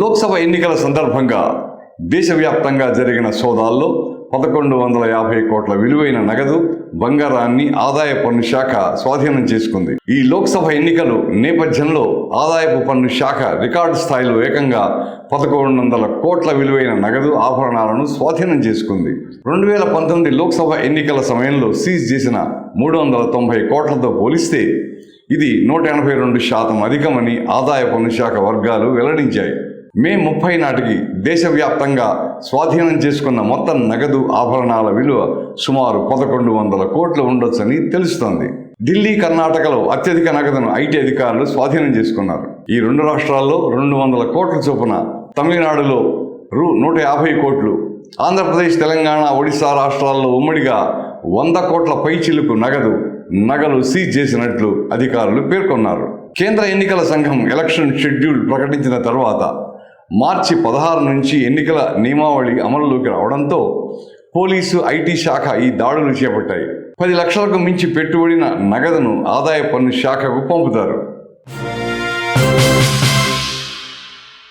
లోక్సభ ఎన్నికల సందర్భంగా దేశవ్యాప్తంగా జరిగిన సోదాల్లో పదకొండు వందల యాభై కోట్ల విలువైన నగదు బంగారాన్ని ఆదాయ పన్ను శాఖ స్వాధీనం చేసుకుంది. ఈ లోక్సభ ఎన్నికలు నేపథ్యంలో ఆదాయపు పన్ను శాఖ రికార్డు స్థాయిలో ఏకంగా పదకొండు వందల కోట్ల విలువైన నగదు ఆభరణాలను స్వాధీనం చేసుకుంది. రెండు వేల పంతొమ్మిది లోక్సభ ఎన్నికల సమయంలో సీజ్ చేసిన మూడు వందల తొంభై కోట్లతో పోలిస్తే ఇది నూట ఎనభై రెండు శాతం అధికమని ఆదాయ పన్ను శాఖ వర్గాలు వెల్లడించాయి. మే ముప్పై నాటికి దేశవ్యాప్తంగా స్వాధీనం చేసుకున్న మొత్తం నగదు ఆభరణాల విలువ సుమారు పదకొండు వందల కోట్లు ఉండొచ్చని తెలుస్తోంది. ఢిల్లీ కర్ణాటకలో అత్యధిక నగదును ఐటీ అధికారులు స్వాధీనం చేసుకున్నారు. ఈ రెండు రాష్ట్రాల్లో రెండు వందల కోట్ల చొప్పున తమిళనాడులో రూ నూట యాభై కోట్లు ఆంధ్రప్రదేశ్ తెలంగాణ ఒడిశా రాష్ట్రాల్లో ఉమ్మడిగా వంద కోట్ల పైచిలుకు నగదు నగలు సీజ్ చేసినట్లు అధికారులు పేర్కొన్నారు. కేంద్ర ఎన్నికల సంఘం ఎలక్షన్ షెడ్యూల్ ప్రకటించిన తర్వాత మార్చి పదహారు నుంచి ఎన్నికల నియమావళి అమలులోకి రావడంతో పోలీసు ఐటీ శాఖ ఈ దాడులు చేపట్టాయి. పది లక్షలకు మించి పెట్టుబడిన నగదును ఆదాయ పన్ను శాఖకు పంపుతారు.